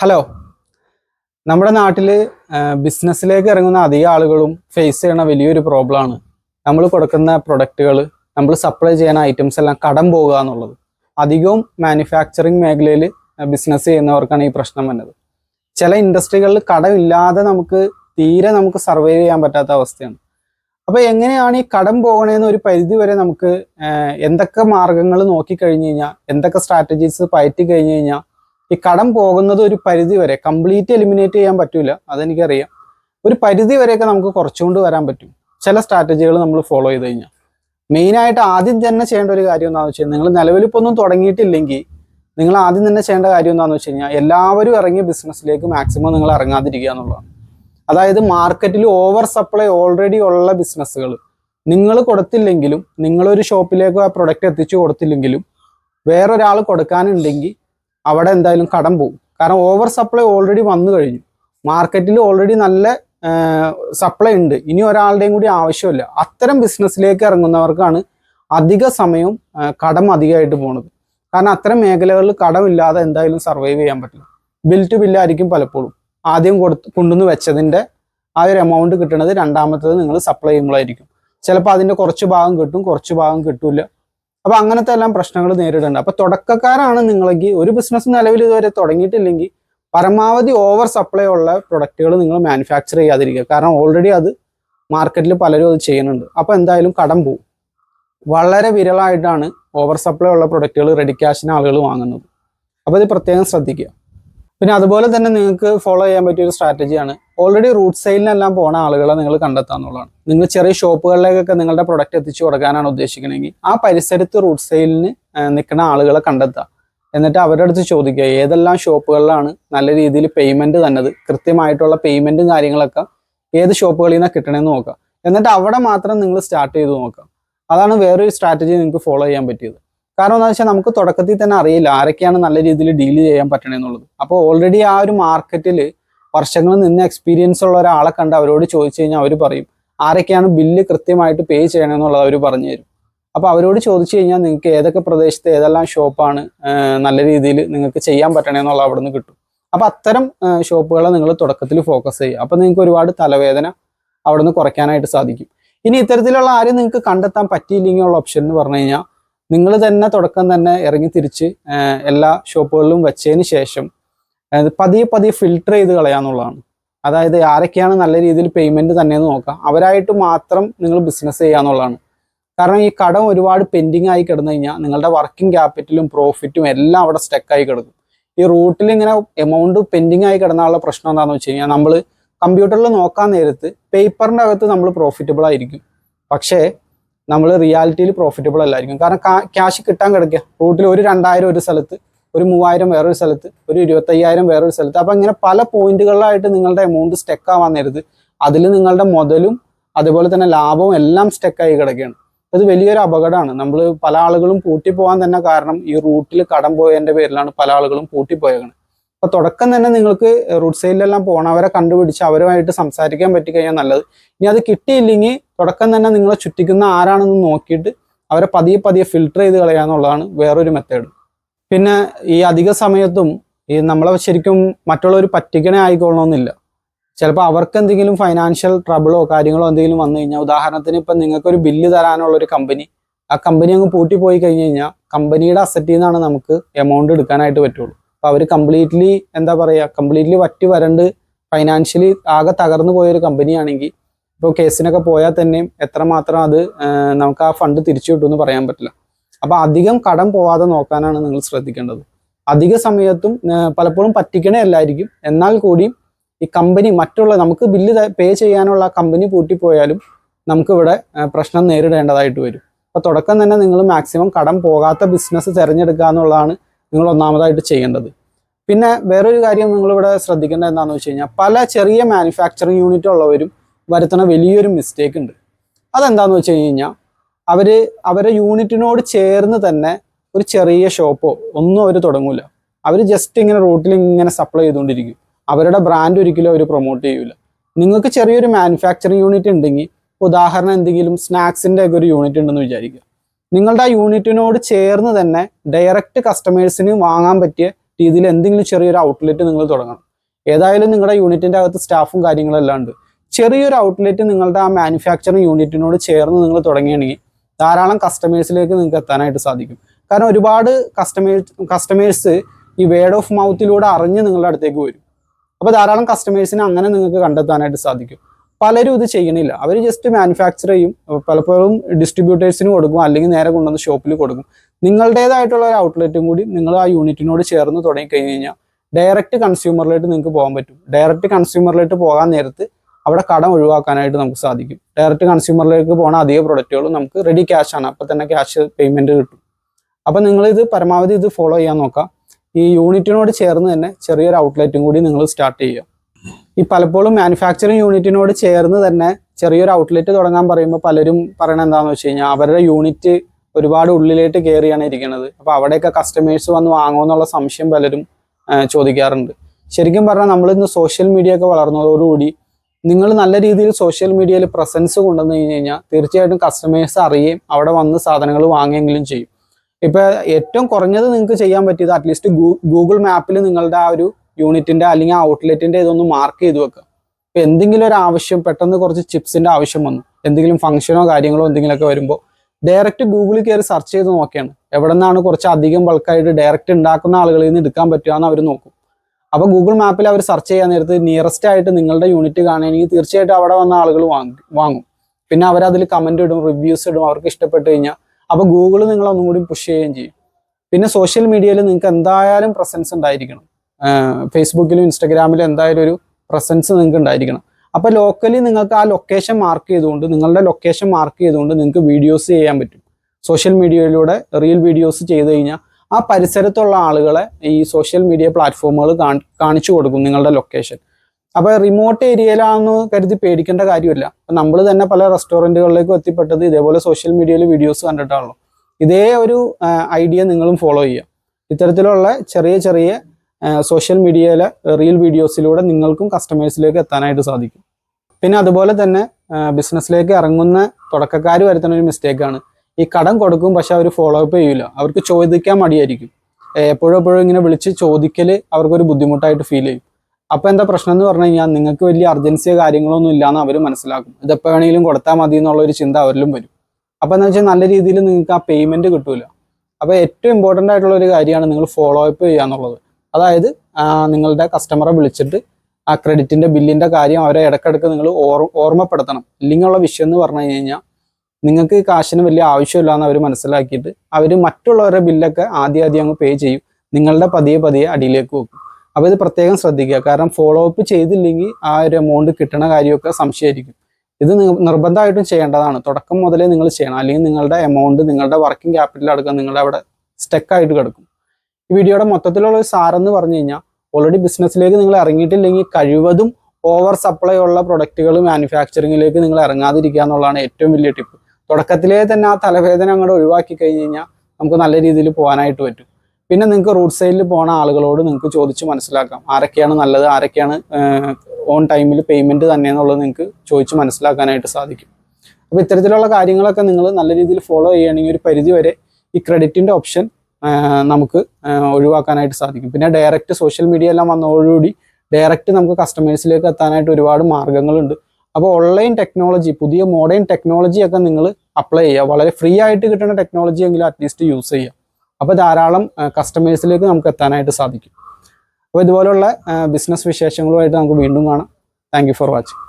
Hello നമ്മുടെ നാട്ടിൽ ബിസിനസ്സിലേക്ക് ഇറങ്ങുന്ന അധിക ആളുകളും ഫേസ് ചെയ്യുന്ന വലിയൊരു പ്രോബ്ലമാണ് നമ്മൾ കൊടുക്കുന്ന പ്രൊഡക്റ്റുകൾ നമ്മൾ സപ്ലൈ ചെയ്യുന്ന ഐറ്റംസ് എല്ലാം കടം പോകുക എന്നുള്ളത്. അധികവും മാനുഫാക്ചറിങ് മേഖലയിൽ ബിസിനസ് ചെയ്യുന്നവർക്കാണ് ഈ പ്രശ്നം വന്നത്. ചില ഇൻഡസ്ട്രികളിൽ കടമില്ലാതെ നമുക്ക് തീരെ നമുക്ക് സർവൈവ് ചെയ്യാൻ പറ്റാത്ത അവസ്ഥയാണ്. അപ്പോൾ എങ്ങനെയാണ് ഈ കടം പോകണേന്ന് ഒരു പരിധി വരെ നമുക്ക് എന്തൊക്കെ മാർഗങ്ങൾ നോക്കിക്കഴിഞ്ഞ് കഴിഞ്ഞാൽ എന്തൊക്കെ സ്ട്രാറ്റജീസ് പയറ്റി കഴിഞ്ഞ് കഴിഞ്ഞാൽ ഈ കടം പോകുന്നത് ഒരു പരിധി വരെ കംപ്ലീറ്റ് എലിമിനേറ്റ് ചെയ്യാൻ പറ്റൂല അതെനിക്കറിയാം. ഒരു പരിധി വരെയൊക്കെ നമുക്ക് കുറച്ചുകൊണ്ട് വരാൻ പറ്റും. ചില സ്ട്രാറ്റജികൾ നമ്മൾ ഫോളോ ചെയ്ത് കഴിഞ്ഞാൽ. മെയിനായിട്ട് ആദ്യം തന്നെ ചെയ്യേണ്ട ഒരു കാര്യം എന്താണെന്ന് വെച്ചാൽ നിങ്ങൾ നിലവിൽ ഒന്നും തുടങ്ങിയിട്ടില്ലെങ്കിൽ നിങ്ങൾ ആദ്യം തന്നെ ചെയ്യേണ്ട കാര്യം എന്താണെന്ന് വെച്ച് കഴിഞ്ഞാൽ എല്ലാവരും ഇറങ്ങിയ ബിസിനസ്സിലേക്ക് മാക്സിമം നിങ്ങൾ ഇറങ്ങാതിരിക്കുക എന്നുള്ളതാണ്. അതായത് മാർക്കറ്റിൽ ഓവർ സപ്ലൈ ഓൾറെഡി ഉള്ള ബിസിനസ്സുകൾ നിങ്ങൾ കൊടുത്തില്ലെങ്കിലും നിങ്ങളൊരു ഷോപ്പിലേക്ക് ആ പ്രൊഡക്റ്റ് എത്തിച്ചു കൊടുത്തില്ലെങ്കിലും വേറൊരാൾ കൊടുക്കാനുണ്ടെങ്കിൽ അവിടെ എന്തായാലും കടം പോകും കാരണം ഓവർ സപ്ലൈ ഓൾറെഡി വന്നു കഴിഞ്ഞു. മാർക്കറ്റിൽ ഓൾറെഡി നല്ല സപ്ലൈ ഉണ്ട്. ഇനി ഒരാളുടെയും കൂടി ആവശ്യമില്ല. അത്തരം ബിസിനസ്സിലേക്ക് ഇറങ്ങുന്നവർക്കാണ് അധിക സമയവും കടം അധികമായിട്ട് പോണത്. കാരണം അത്തരം മേഖലകളിൽ കടമില്ലാതെ എന്തായാലും സർവൈവ് ചെയ്യാൻ പറ്റില്ല. ബിൽ ടു ബില്ലായിരിക്കും പലപ്പോഴും. ആദ്യം കൊടുത്ത് കൊണ്ടുവന്ന് വെച്ചതിന്റെ ആ ഒരു എമൗണ്ട് കിട്ടുന്നത് രണ്ടാമത്തത് നിങ്ങൾ സപ്ലൈ ചെയ്യുമ്പോഴായിരിക്കും ചിലപ്പോൾ അതിന്റെ കുറച്ച് ഭാഗം കിട്ടും കുറച്ച് ഭാഗം കിട്ടൂല. അപ്പൊ അങ്ങനത്തെ എല്ലാം പ്രശ്നങ്ങൾ നേരിടുന്നുണ്ട്. അപ്പൊ തുടക്കക്കാരാണ് നിങ്ങളെങ്കിൽ ഒരു ബിസിനസ് നിലവിൽ ഇതുവരെ തുടങ്ങിയിട്ടില്ലെങ്കിൽ പരമാവധി ഓവർ സപ്ലൈ ഉള്ള പ്രൊഡക്റ്റുകൾ നിങ്ങൾ മാനുഫാക്ചർ ചെയ്യാതിരിക്കുക. കാരണം ഓൾറെഡി അത് മാർക്കറ്റിൽ പലരും അത് ചെയ്യുന്നുണ്ട്. അപ്പൊ എന്തായാലും കടം പോവും. വളരെ വിരളായിട്ടാണ് ഓവർ സപ്ലൈ ഉള്ള പ്രൊഡക്റ്റുകൾ റെഡി ക്യാഷിന് ആളുകൾ വാങ്ങുന്നത്. അപ്പോൾ ഇത് പ്രത്യേകം ശ്രദ്ധിക്കുക. പിന്നെ അതുപോലെ തന്നെ നിങ്ങൾക്ക് ഫോളോ ചെയ്യാൻ പറ്റിയ ഒരു സ്ട്രാറ്റജിയാണ് ഓൾറെഡി റൂട്ട് സെയിലിനെല്ലാം പോണ ആളുകളെ നിങ്ങൾ കണ്ടെത്താന്നുള്ളതാണ്. നിങ്ങൾ ചെറിയ ഷോപ്പുകളിലേക്കൊക്കെ നിങ്ങളുടെ പ്രൊഡക്റ്റ് എത്തിച്ചു കൊടുക്കാനാണ് ഉദ്ദേശിക്കണമെങ്കിൽ ആ പരിസരത്ത് റൂട്ട് സെയിലിന് നിൽക്കുന്ന ആളുകളെ കണ്ടെത്തുക എന്നിട്ട് അവരുടെ അടുത്ത് ചോദിക്കുക ഏതെല്ലാം ഷോപ്പുകളിലാണ് നല്ല രീതിയിൽ പേയ്മെന്റ് തന്നത്? കൃത്യമായിട്ടുള്ള പേയ്മെന്റും കാര്യങ്ങളൊക്കെ ഏത് ഷോപ്പുകളിൽ നിന്നാണ് കിട്ടണമെന്ന് നോക്കുക എന്നിട്ട് അവിടെ മാത്രം നിങ്ങൾ സ്റ്റാർട്ട് ചെയ്ത് നോക്കുക അതാണ് വേറൊരു സ്ട്രാറ്റജി നിങ്ങൾക്ക് ഫോളോ ചെയ്യാൻ പറ്റിയത്. കാരണം എന്താ വെച്ചാൽ നമുക്ക് തുടക്കത്തിൽ തന്നെ അറിയില്ല ആരൊക്കെയാണ് നല്ല രീതിയിൽ ഡീൽ ചെയ്യാൻ പറ്റണമെന്നുള്ളത് അപ്പോൾ ഓൾറെഡി ആ ഒരു മാർക്കറ്റിൽ വർഷങ്ങൾ നിന്ന് എക്സ്പീരിയൻസ് ഉള്ള ഒരാളെ കണ്ട് അവരോട് ചോദിച്ചു കഴിഞ്ഞാൽ അവർ പറയും ആരൊക്കെയാണ് ബില്ല് കൃത്യമായിട്ട് പേ ചെയ്യണമെന്നുള്ളത് അവർ പറഞ്ഞു തരും. അപ്പോൾ അവരോട് ചോദിച്ചു കഴിഞ്ഞാൽ നിങ്ങൾക്ക് ഏതൊക്കെ പ്രദേശത്ത് ഏതെല്ലാം ഷോപ്പാണ് നല്ല രീതിയിൽ നിങ്ങൾക്ക് ചെയ്യാൻ പറ്റണമെന്നുള്ള അവിടെ നിന്ന് കിട്ടും. അപ്പോൾ അത്തരം ഷോപ്പുകളെ നിങ്ങൾ തുടക്കത്തിൽ ഫോക്കസ് ചെയ്യുക. അപ്പോൾ നിങ്ങൾക്ക് ഒരുപാട് തലവേദന അവിടെ നിന്ന് കുറയ്ക്കാനായിട്ട് സാധിക്കും. ഇനി ഇത്തരത്തിലുള്ള ആരും നിങ്ങൾക്ക് കണ്ടെത്താൻ പറ്റിയില്ലെങ്കിൽ ഉള്ള ഓപ്ഷൻ എന്ന് പറഞ്ഞു കഴിഞ്ഞാൽ നിങ്ങൾ തന്നെ തുടക്കം തന്നെ ഇറങ്ങി തിരിച്ച് എല്ലാ ഷോപ്പുകളിലും വെച്ചതിന് ശേഷം പതിയെ പതിയെ ഫിൽട്ടർ ചെയ്ത് കളയാന്നുള്ളതാണ് അതായത് ആരൊക്കെയാണ് നല്ല രീതിയിൽ പേയ്മെന്റ് തന്നെയെന്ന് നോക്കുക അവരായിട്ട് മാത്രം നിങ്ങൾ ബിസിനസ് ചെയ്യാന്നുള്ളതാണ് കാരണം ഈ കടം ഒരുപാട് പെൻഡിങ് ആയി കിടന്നു കഴിഞ്ഞാൽ നിങ്ങളുടെ വർക്കിംഗ് ക്യാപിറ്റലും പ്രോഫിറ്റും എല്ലാം അവിടെ സ്റ്റക്കായി കിടക്കും. ഈ റൂട്ടിൽ ഇങ്ങനെ എമൗണ്ട് പെൻഡിങ് ആയി കിടന്നാനുള്ള പ്രശ്നം എന്താണെന്ന് വെച്ച് കഴിഞ്ഞാൽ നമ്മൾ കമ്പ്യൂട്ടറിൽ നോക്കാൻ നേരത്ത് പേപ്പറിന്റെ അകത്ത് നമ്മൾ പ്രോഫിറ്റബിൾ ആയിരിക്കും. പക്ഷേ നമ്മൾ റിയാലിറ്റിയിൽ പ്രോഫിറ്റബിൾ അല്ലായിരിക്കും. കാരണം ക്യാഷ് കിട്ടാൻ കിടക്കുക. റൂട്ടിൽ ഒരു രണ്ടായിരം ഒരു സ്ഥലത്ത് ഒരു മൂവായിരം വേറൊരു സ്ഥലത്ത് ഒരു ഇരുപത്തയ്യായിരം വേറൊരു സ്ഥലത്ത്. അപ്പം ഇങ്ങനെ പല പോയിന്റുകളിലായിട്ട് നിങ്ങളുടെ എമൗണ്ട് സ്റ്റെക്ക് ആവാൻ നേരത്ത് അതിൽ നിങ്ങളുടെ മുതലും അതുപോലെ തന്നെ ലാഭവും എല്ലാം സ്റ്റെക്കായി കിടക്കുകയാണ്. അത് വലിയൊരു അപകടമാണ്. നമ്മൾ പല ആളുകളും പൂട്ടിപ്പോകാൻ തന്നെ കാരണം ഈ റൂട്ടിൽ കടം പോയതിന്റെ പേരിലാണ് പല ആളുകളും പൂട്ടിപ്പോയേക്കുന്നത് അപ്പോൾ തുടക്കം തന്നെ നിങ്ങൾക്ക് റൂട്ട് സൈഡിലെല്ലാം പോണവരെ കണ്ടുപിടിച്ച് അവരുമായിട്ട് സംസാരിക്കാൻ പറ്റിക്കഴിഞ്ഞാൽ നല്ലത്. ഇനി അത് കിട്ടിയില്ലെങ്കിൽ തുടക്കം തന്നെ നിങ്ങളെ ചുറ്റിക്കുന്ന ആരാണെന്ന് നോക്കിയിട്ട് അവരെ പതിയെ പതിയെ ഫിൽട്ടർ ചെയ്ത് കളയാന്നുള്ളതാണ് വേറൊരു മെത്തേഡ് പിന്നെ ഈ അധിക സമയത്തും ഈ നമ്മളെ ശരിക്കും മറ്റുള്ളവർ പറ്റിക്കണേ ആയിക്കൊള്ളണമെന്നില്ല ചിലപ്പോൾ അവർക്ക് എന്തെങ്കിലും ഫൈനാൻഷ്യൽ ട്രബിളോ കാര്യങ്ങളോ എന്തെങ്കിലും വന്നു കഴിഞ്ഞാൽ ഉദാഹരണത്തിന് ഇപ്പം നിങ്ങൾക്കൊരു ബില്ല് തരാനുള്ള ഒരു കമ്പനി ആ കമ്പനി അങ്ങ് പൂട്ടി പോയി കഴിഞ്ഞ് കഴിഞ്ഞാൽ കമ്പനിയുടെ അസറ്റിൽ നിന്നാണ് നമുക്ക് എമൗണ്ട് എടുക്കാനായിട്ട് പറ്റുള്ളൂ. അപ്പോൾ അവർ കംപ്ലീറ്റ്ലി എന്താ പറയുക കംപ്ലീറ്റ്ലി വറ്റി വരണ്ട് ഫൈനാൻഷ്യലി ആകെ തകർന്നു പോയൊരു കമ്പനിയാണെങ്കിൽ ഇപ്പോൾ കേസിനൊക്കെ പോയാൽ തന്നെയും എത്രമാത്രം അത് നമുക്ക് ആ ഫണ്ട് തിരിച്ചു കിട്ടുമെന്ന് പറയാൻ പറ്റില്ല. അപ്പോൾ അധികം കടം പോവാതെ നോക്കാനാണ് നിങ്ങൾ ശ്രദ്ധിക്കേണ്ടത്. അധിക സമയത്തും പലപ്പോഴും പറ്റിക്കണേ അല്ലായിരിക്കും എന്നാൽ കൂടിയും ഈ കമ്പനി മറ്റുള്ള നമുക്ക് ബില്ല് പേ ചെയ്യാനുള്ള കമ്പനി പൂട്ടിപ്പോയാലും നമുക്കിവിടെ പ്രശ്നം നേരിടേണ്ടതായിട്ട് വരും. അപ്പോൾ തുടക്കം തന്നെ നിങ്ങൾ മാക്സിമം കടം പോകാത്ത ബിസിനസ് തിരഞ്ഞെടുക്കുക എന്നുള്ളതാണ് നിങ്ങൾ ഒന്നാമതായിട്ട് ചെയ്യേണ്ടത്. പിന്നെ വേറൊരു കാര്യം നിങ്ങളിവിടെ ശ്രദ്ധിക്കേണ്ടത് എന്താണെന്ന് വെച്ച് കഴിഞ്ഞാൽ പല ചെറിയ മാനുഫാക്ചറിങ് യൂണിറ്റ് ഉള്ളവരും വരുത്തുന്ന വലിയൊരു മിസ്റ്റേക്ക് ഉണ്ട്. അതെന്താന്ന് വെച്ച് കഴിഞ്ഞാൽ അവർ അവരെ യൂണിറ്റിനോട് ചേർന്ന് തന്നെ ഒരു ചെറിയ ഷോപ്പോ ഒന്നും അവർ തുടങ്ങൂല. അവർ ജസ്റ്റ് ഇങ്ങനെ റൂട്ടിൽ ഇങ്ങനെ സപ്ലൈ ചെയ്തുകൊണ്ടിരിക്കും. അവരുടെ ബ്രാൻഡ് ഒരിക്കലും അവർ പ്രൊമോട്ട് ചെയ്യൂല. നിങ്ങൾക്ക് ചെറിയൊരു മാനുഫാക്ചറിങ് യൂണിറ്റ് ഉണ്ടെങ്കിൽ ഉദാഹരണം എന്തെങ്കിലും സ്നാക്സിന്റെ ഒക്കെ ഒരു യൂണിറ്റ് ഉണ്ടെന്ന് വിചാരിക്കുക. നിങ്ങളുടെ ആ യൂണിറ്റിനോട് ചേർന്ന് തന്നെ ഡയറക്റ്റ് കസ്റ്റമേഴ്സിന് വാങ്ങാൻ പറ്റിയ രീതിയിൽ എന്തെങ്കിലും ചെറിയൊരു ഔട്ട്ലെറ്റ് നിങ്ങൾ തുടങ്ങണം. ഏതായാലും നിങ്ങളുടെ യൂണിറ്റിന്റെ അകത്ത് സ്റ്റാഫും കാര്യങ്ങളെല്ലാം ഉണ്ട്. ചെറിയൊരു ഔട്ട്ലെറ്റ് നിങ്ങളുടെ ആ മാനുഫാക്ചറിങ് യൂണിറ്റിനോട് ചേർന്ന് നിങ്ങൾ തുടങ്ങുകയാണെങ്കിൽ ധാരാളം കസ്റ്റമേഴ്സിലേക്ക് നിങ്ങൾക്ക് എത്താനായിട്ട് സാധിക്കും. കാരണം ഒരുപാട് കസ്റ്റമേഴ്സ് കസ്റ്റമേഴ്സ് ഈ വേർഡ് ഓഫ് മൗത്തിലൂടെ അറിഞ്ഞ് നിങ്ങളുടെ അടുത്തേക്ക് വരും. അപ്പോൾ ധാരാളം കസ്റ്റമേഴ്സിനെ അങ്ങനെ നിങ്ങൾക്ക് കണ്ടെത്താനായിട്ട് സാധിക്കും. പലരും ഇത് ചെയ്യണില്ല. അവർ ജസ്റ്റ് മാനുഫാക്ചർ ചെയ്യും. പലപ്പോഴും ഡിസ്ട്രിബ്യൂട്ടേഴ്സിന് കൊടുക്കും. അല്ലെങ്കിൽ നേരെ കൊണ്ടുവന്ന് ഷോപ്പിൽ കൊടുക്കും. നിങ്ങളുടേതായിട്ടുള്ള ഒരു ഔട്ട്ലെറ്റും കൂടി നിങ്ങൾ ആ യൂണിറ്റിനോട് ചേർന്ന് തുടങ്ങി കഴിഞ്ഞ് കഴിഞ്ഞാൽ ഡയറക്റ്റ് കൺസ്യൂമറിലേക്ക് നിങ്ങൾക്ക് പോകാൻ പറ്റും. ഡയറക്റ്റ് കൺസ്യൂമറിലേക്ക് പോകാൻ നേരത്ത് അവിടെ കടം ഒഴിവാക്കാനായിട്ട് നമുക്ക് സാധിക്കും. ഡയറക്റ്റ് കൺസ്യൂമറിലേക്ക് പോണ അധിക പ്രൊഡക്റ്റുകളും നമുക്ക് റെഡി ക്യാഷ് ആണ്. അപ്പം തന്നെ ക്യാഷ് പേയ്മെന്റ് കിട്ടും. അപ്പം നിങ്ങൾ ഇത് പരമാവധി ഇത് ഫോളോ ചെയ്യാൻ നോക്കാം. ഈ യൂണിറ്റിനോട് ചേർന്ന് തന്നെ ചെറിയൊരു ഔട്ട്ലെറ്റും കൂടി നിങ്ങൾ സ്റ്റാർട്ട് ചെയ്യുക. ഈ പലപ്പോഴും മാനുഫാക്ചറിങ് യൂണിറ്റിനോട് ചേർന്ന് തന്നെ ചെറിയൊരു ഔട്ട്ലെറ്റ് തുടങ്ങാൻ പറയുമ്പോൾ പലരും പറയണത് എന്താണെന്ന് വെച്ച് കഴിഞ്ഞാൽ അവരുടെ യൂണിറ്റ് ഒരുപാട് ഉള്ളിലേക്ക് കയറിയാണ് ഇരിക്കുന്നത്. അപ്പോൾ അവിടെയൊക്കെ കസ്റ്റമേഴ്സ് വന്ന് വാങ്ങുമെന്നുള്ള സംശയം പലരും ചോദിക്കാറുണ്ട്. ശരിക്കും പറഞ്ഞാൽ നമ്മളിന്ന് സോഷ്യൽ മീഡിയ ഒക്കെ വളർന്നതോടുകൂടി നിങ്ങൾ നല്ല രീതിയിൽ സോഷ്യൽ മീഡിയയിൽ പ്രസൻസ് കൊണ്ടുവന്നു കഴിഞ്ഞ് കഴിഞ്ഞാൽ തീർച്ചയായിട്ടും കസ്റ്റമേഴ്സ് അറിയുകയും അവിടെ വന്ന് സാധനങ്ങൾ വാങ്ങിയെങ്കിലും ചെയ്യും. ഇപ്പൊ ഏറ്റവും കുറഞ്ഞത് നിങ്ങൾക്ക് ചെയ്യാൻ പറ്റിയത് അറ്റ്ലീസ്റ്റ് ഗൂഗിൾ മാപ്പിൽ നിങ്ങളുടെ ആ ഒരു യൂണിറ്റിന്റെ അല്ലെങ്കിൽ ആ ഔട്ട്ലെറ്റിന്റെ ഇതൊന്ന് മാർക്ക് ചെയ്ത് വെക്കുക ഇപ്പൊ എന്തെങ്കിലും ഒരു ആവശ്യം പെട്ടെന്ന് കുറച്ച് ചിപ്സിന്റെ ആവശ്യം വന്നു എന്തെങ്കിലും ഫംഗ്ഷനോ കാര്യങ്ങളോ എന്തെങ്കിലുമൊക്കെ വരുമ്പോൾ ഡയറക്റ്റ് ഗൂഗിളിൽ കയറി സെർച്ച് ചെയ്ത് നോക്കിയാണ്. എവിടെ നിന്നാണ് കുറച്ച് അധികം ബൾക്കായിട്ട് ഡയറക്റ്റ് ഉണ്ടാക്കുന്ന ആളുകളിൽ നിന്ന് എടുക്കാൻ പറ്റുക എന്ന് അവർ നോക്കും. അപ്പൊ ഗൂഗിൾ മാപ്പിൽ അവർ സെർച്ച് ചെയ്യാൻ നേരത്ത് നിയറസ്റ്റ് ആയിട്ട് നിങ്ങളുടെ യൂണിറ്റ് കാണുകയാണെങ്കിൽ തീർച്ചയായിട്ടും അവിടെ വന്ന ആളുകൾ വാങ്ങും പിന്നെ അവരതിൽ കമന്റ് ഇടും റിവ്യൂസ് ഇടും അവർക്ക് ഇഷ്ടപ്പെട്ടു കഴിഞ്ഞാൽ. അപ്പൊ ഗൂഗിൾ നിങ്ങളെ ഒന്നും കൂടി പുഷ് ചെയ്യുകയും ചെയ്യും. പിന്നെ സോഷ്യൽ മീഡിയയിൽ നിങ്ങൾക്ക് എന്തായാലും പ്രസൻസ് ഉണ്ടായിരിക്കണം. ഫേസ്ബുക്കിലും ഇൻസ്റ്റഗ്രാമിലും എന്തായാലും ഒരു പ്രസൻസ് നിങ്ങൾക്ക് ഉണ്ടായിരിക്കണം. അപ്പൊ ലോക്കലി നിങ്ങൾക്ക് ആ ലൊക്കേഷൻ മാർക്ക് ചെയ്തുകൊണ്ട് നിങ്ങളുടെ ലൊക്കേഷൻ മാർക്ക് ചെയ്തുകൊണ്ട് നിങ്ങൾക്ക് വീഡിയോസ് ചെയ്യാൻ പറ്റും. സോഷ്യൽ മീഡിയയിലൂടെ റീൽ വീഡിയോസ് ചെയ്ത് കഴിഞ്ഞാൽ ആ പരിസരത്തുള്ള ആളുകളെ ഈ സോഷ്യൽ മീഡിയ പ്ലാറ്റ്ഫോമുകൾ കാണിച്ചു കൊടുക്കും നിങ്ങളുടെ ലൊക്കേഷൻ അപ്പൊ റിമോട്ട് ഏരിയയിലാണെന്ന് കരുതി പേടിക്കേണ്ട കാര്യമില്ല. നമ്മൾ തന്നെ പല റെസ്റ്റോറന്റുകളിലേക്കും എത്തിപ്പെട്ടത് ഇതേപോലെ സോഷ്യൽ മീഡിയയിൽ വീഡിയോസ് കണ്ടിട്ടാണല്ലോ. ഇതേ ഒരു ഐഡിയ നിങ്ങളും ഫോളോ ചെയ്യുക. ഇത്തരത്തിലുള്ള ചെറിയ ചെറിയ സോഷ്യൽ മീഡിയയിലെ റീൽ വീഡിയോസിലൂടെ നിങ്ങൾക്കും കസ്റ്റമേഴ്സിലേക്ക് എത്താനായിട്ട് സാധിക്കും. പിന്നെ അതുപോലെ തന്നെ ബിസിനസ്സിലേക്ക് ഇറങ്ങുന്ന തുടക്കക്കാർ വരുത്തുന്ന ഒരു മിസ്റ്റേക്കാണ് ഈ കടം കൊടുക്കും പക്ഷെ അവർ ഫോളോ അപ്പ് ചെയ്യില്ല അവർക്ക് ചോദിക്കാൻ മടിയായിരിക്കും. എപ്പോഴെപ്പോഴും എപ്പോഴും എപ്പോഴും ഇങ്ങനെ വിളിച്ച് ചോദിക്കൽ അവർക്കൊരു ബുദ്ധിമുട്ടായിട്ട് ഫീൽ ചെയ്യും. അപ്പോൾ എന്താ പ്രശ്നം എന്ന് പറഞ്ഞു കഴിഞ്ഞാൽ നിങ്ങൾക്ക് വലിയ അർജൻസിയോ കാര്യങ്ങളൊന്നും ഇല്ലാന്ന് അവർ മനസ്സിലാക്കും. ഇതെപ്പോൾ വേണമെങ്കിലും കൊടുത്താൽ മതി എന്നുള്ള ഒരു ചിന്ത അവരിലും വരും. അപ്പോൾ എന്താ വെച്ചാൽ നല്ല രീതിയിൽ നിങ്ങൾക്ക് ആ പേയ്മെന്റ് കിട്ടൂല. അപ്പോൾ ഏറ്റവും ഇമ്പോർട്ടന്റ് ആയിട്ടുള്ള ഒരു കാര്യമാണ് നിങ്ങൾ ഫോളോ അപ്പ് ചെയ്യുക എന്നുള്ളത്. അതായത് നിങ്ങളുടെ കസ്റ്റമറെ വിളിച്ചിട്ട് ആ ക്രെഡിറ്റിന്റെ ബില്ലിന്റെ കാര്യം അവരെ ഇടക്കിടക്ക് നിങ്ങൾ ഓർ- ഓർമ്മപ്പെടുത്തണം. ഇല്ലെങ്കിലുള്ള വിഷയം എന്ന് പറഞ്ഞു കഴിഞ്ഞാൽ നിങ്ങൾക്ക് കാശിന് വലിയ ആവശ്യമില്ല എന്ന് അവർ മനസ്സിലാക്കിയിട്ട് അവർ മറ്റുള്ളവരുടെ ബില്ലൊക്കെ ആദ്യം ആദ്യം അങ്ങ് പേ ചെയ്യും. നിങ്ങളുടെ പതിയെ പതിയെ അടിയിലേക്ക് വെക്കും. അപ്പോൾ ഇത് പ്രത്യേകം ശ്രദ്ധിക്കുക. കാരണം ഫോളോ അപ്പ് ചെയ്തില്ലെങ്കിൽ ആ ഒരു എമൗണ്ട് കിട്ടണ കാര്യമൊക്കെ സംശയമായിരിക്കും. ഇത് നിർബന്ധമായിട്ടും ചെയ്യേണ്ടതാണ്. തുടക്കം മുതലേ നിങ്ങൾ ചെയ്യണം. അല്ലെങ്കിൽ നിങ്ങളുടെ എമൗണ്ട് നിങ്ങളുടെ വർക്കിംഗ് ക്യാപിറ്റൽ അടക്കം നിങ്ങളുടെ അവിടെ സ്റ്റക്ക് ആയിട്ട് കിടക്കും. ഈ വീഡിയോയുടെ മൊത്തത്തിലുള്ള ഒരു സാറെന്ന് പറഞ്ഞു കഴിഞ്ഞാൽ ഓൾറെഡി ബിസിനസ്സിലേക്ക് നിങ്ങൾ ഇറങ്ങിയിട്ടില്ലെങ്കിൽ കഴിവതും ഓവർ സപ്ലൈ ഉള്ള പ്രൊഡക്റ്റുകൾ മാനുഫാക്ചറിങ്ങിലേക്ക് നിങ്ങൾ ഇറങ്ങാതിരിക്കുക എന്നുള്ളതാണ് ഏറ്റവും വലിയ ടിപ്പ് തുടക്കത്തിലേ തന്നെ ആ തലവേദന അങ്ങോട്ട് ഒഴിവാക്കി കഴിഞ്ഞ് കഴിഞ്ഞാൽ നമുക്ക് നല്ല രീതിയിൽ പോകാനായിട്ട് പറ്റും. പിന്നെ നിങ്ങൾക്ക് റൂട്ട് സൈഡിൽ പോണ ആളുകളോട് നിങ്ങൾക്ക് ചോദിച്ച് മനസ്സിലാക്കാം. ആരൊക്കെയാണ് നല്ലത് ആരൊക്കെയാണ് ഓൺ ടൈമിൽ പേയ്മെന്റ് തന്നെയെന്നുള്ളത് നിങ്ങൾക്ക് ചോദിച്ച് മനസ്സിലാക്കാനായിട്ട് സാധിക്കും. അപ്പോൾ ഇത്തരത്തിലുള്ള കാര്യങ്ങളൊക്കെ നിങ്ങൾ നല്ല രീതിയിൽ ഫോളോ ചെയ്യുകയാണെങ്കിൽ ഒരു പരിധി വരെ ഈ ക്രെഡിറ്റിന്റെ ഓപ്ഷൻ നമുക്ക് ഒഴിവാക്കാനായിട്ട് സാധിക്കും. പിന്നെ ഡയറക്റ്റ് സോഷ്യൽ മീഡിയ എല്ലാം വന്നതോടുകൂടി ഡയറക്റ്റ് നമുക്ക് കസ്റ്റമേഴ്സിലേക്ക് എത്താനായിട്ട് ഒരുപാട് മാർഗങ്ങളുണ്ട് അപ്പോൾ ഓൺലൈൻ ടെക്നോളജി പുതിയ മോഡേൺ ടെക്നോളജി ഒക്കെ നിങ്ങൾ അപ്ലൈ ചെയ്യുക. വളരെ ഫ്രീ ആയിട്ട് കിട്ടുന്ന ടെക്നോളജി എങ്കിലും അറ്റ്ലീസ്റ്റ് യൂസ് ചെയ്യുക. അപ്പോൾ ധാരാളം കസ്റ്റമേഴ്സിലേക്ക് നമുക്ക് എത്താനായിട്ട് സാധിക്കും. അപ്പോൾ ഇതുപോലുള്ള ബിസിനസ് വിശേഷങ്ങളുമായിട്ട് നമുക്ക് വീണ്ടും കാണാം. Thank for watching